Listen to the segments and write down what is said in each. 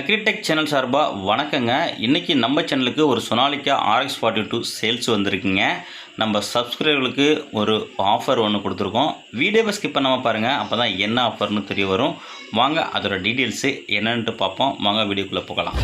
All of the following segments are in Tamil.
அக்ரிடெக் சேனல் சார்பாக வணக்கங்க. இன்றைக்கி நம்ம சேனலுக்கு ஒரு Sonalika RX forty two sales வந்திருக்குங்க. நம்ம சப்ஸ்கிரைபர்களுக்கு ஒரு ஆஃபர் ஒன்று கொடுத்துருக்கோம். வீடியோவை ஸ்கிப் பண்ணாமல் பாருங்கள் அப்போ தான் என்ன ஆஃபர்னு தெரிய வரும். வாங்க அதோட டீட்டெயில்ஸு என்னன்ட்டு பார்ப்போம். வாங்க வீடியோக்குள்ளே போகலாம்.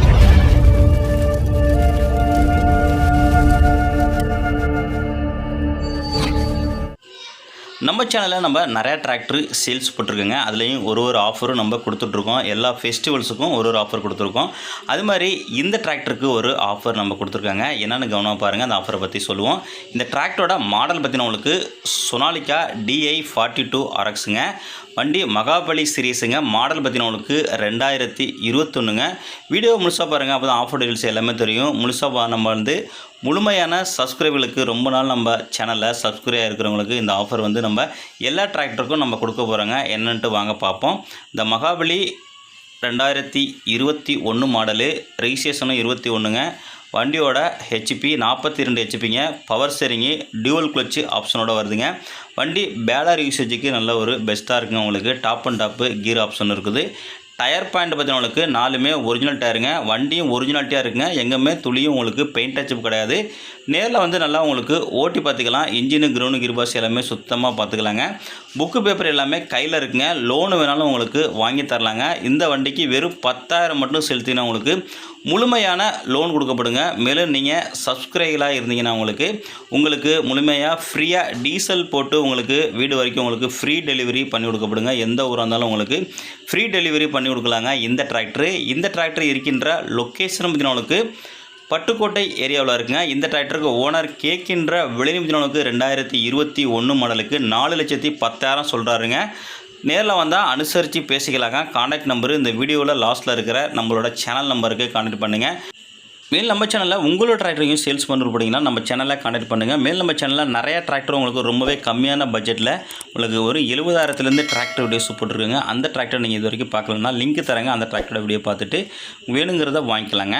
நம்ம சேனலில் நம்ம நிறையா டிராக்டர் சேல்ஸ் போட்டிருக்கோங்க. அதுலேயும் ஒரு ஒரு ஆஃபரும் நம்ம கொடுத்துட்ருக்கோம். எல்லா ஃபெஸ்டிவல்ஸுக்கும் ஒரு ஒரு ஆஃபர் கொடுத்துருக்கோம். அது மாதிரி இந்த டிராக்டருக்கு ஒரு ஆஃபர் நம்ம கொடுத்துருக்காங்க. என்னென்னு கவனமாக பாருங்கள் அந்த ஆஃபரை பற்றி சொல்லுவோம். இந்த டிராக்டரோட மாடல் பற்றின உங்களுக்கு சொனாலிக்கா டிஐ ஃபார்ட்டி டூ ஆர்எக்ஸுங்க வண்டி மகாபலி சீரீஸுங்க. மாடல் பற்றின உங்களுக்கு ரெண்டாயிரத்தி இருபத்தொன்னுங்க. வீடியோ முழுசாக பாருங்கள் அப்போ தான் ஆஃபர் டீல்ஸ் எல்லாமே தெரியும். முழுசாக நம்ம வந்து முழுமையான சப்ஸ்கிரைபர்களுக்கு ரொம்ப நாள் நம்ம சேனலில் சப்ஸ்கிரைப் இருக்கிறவங்களுக்கு இந்த ஆஃபர் வந்து நம்ம எல்லா டிராக்டருக்கும் நம்ம கொடுக்க போகிறோங்க என்னன்ட்டு வாங்க பார்ப்போம். இந்த மகாபலி ரெண்டாயிரத்தி இருபத்தி ஒன்று மாடலு ரெஜிஸ்ட்ரேஷனும் இருபத்தி ஒன்றுங்க வண்டியோட ஹெச்பி நாற்பத்தி ரெண்டு ஹெச்பிங்க பவர் ஸ்டேரிங்கு டியூவல் கிளச்சு ஆப்ஷனோட வருதுங்க. வண்டி பேலர் யூசேஜுக்கு நல்ல ஒரு பெஸ்ட்டாக இருக்குங்க உங்களுக்கு. Top and top gear option இருக்குது. டயர் பாயிண்ட் பார்த்தீங்கன்னா நாலுமே ஒரிஜினல் டயருங்க வண்டியும் ஒரிஜினாலிட்டியாக இருக்குங்க. எங்கேயுமே துளியும் உங்களுக்கு பெயிண்ட் டச்சப் கிடையாது. நேரில் வந்து நல்லா உங்களுக்கு ஓட்டி பார்த்துக்கலாம். இன்ஜினு கிரௌண்டு கிருபாஸ் எல்லாமே சுத்தமாக பார்த்துக்கலாங்க. புக்கு பேப்பர் எல்லாமே கையில் இருக்குங்க. லோனு வேணாலும் உங்களுக்கு வாங்கி தரலாங்க. இந்த வண்டிக்கு வெறும் பத்தாயிரம் மட்டும் செலுத்தினா உங்களுக்கு முழுமையான லோன் கொடுக்கப்படுங்க. மேலும் நீங்கள் சப்ஸ்கிரைபராக இருந்தீங்கன்னா உங்களுக்கு உங்களுக்கு முழுமையாக ஃப்ரீயாக டீசல் போட்டு உங்களுக்கு வீடு வரைக்கும் உங்களுக்கு ஃப்ரீ டெலிவரி பண்ணி கொடுக்கப்படுங்க. எந்த ஊராக இருந்தாலும் உங்களுக்கு ஃப்ரீ டெலிவரி பண்ணி கொடுக்கலாங்க இந்த டிராக்டரு இந்த டிராக்டர் இருக்கின்ற லொக்கேஷன் பார்த்தீங்கன்னா பட்டுக்கோட்டை ஏரியாவில் இருக்குங்க. இந்த டிராக்டருக்கு ஓனர் கேட்கின்ற விளைநிமிதினவுக்கு ரெண்டாயிரத்தி இருபத்தி ஒன்று மாடலுக்கு நாலு லட்சத்தி பத்தாயிரம் சொல்கிறாருங்க நேரில் வந்தால் அனுசரித்து பேசிக்கலாங்க. காண்டாக்ட் நம்பரு இந்த வீடியோவில் லாஸ்ட்டில் இருக்கிற நம்மளோட சேனல் நம்பருக்கு காண்டாக்ட் பண்ணுங்கள் மேல் நம்ம சேனலில் உங்களோட டிராக்டரையும் சேல்ஸ் பண்ணுறது போட்டிங்கன்னா நம்ம சேனலில் கான்டெக்ட் பண்ணுங்கள் மேல் நம்ம சேனலில் நிறையா டிராக்டர் உங்களுக்கு ரொம்பவே கம்மியான பட்ஜெட்டில் உங்களுக்கு ஒரு எழுபதாயிரத்துலேருந்து டிராக்டர் வீடியோஸ் போட்டுருக்குங்க. அந்த டிராக்டர் நீங்கள் இது வரைக்கும் பார்க்கலன்னா லிங்க் தரங்க. அந்த டிராக்டரோட வீடியோ பார்த்துட்டு வேணுங்கிறத வாங்கிக்கலாங்க.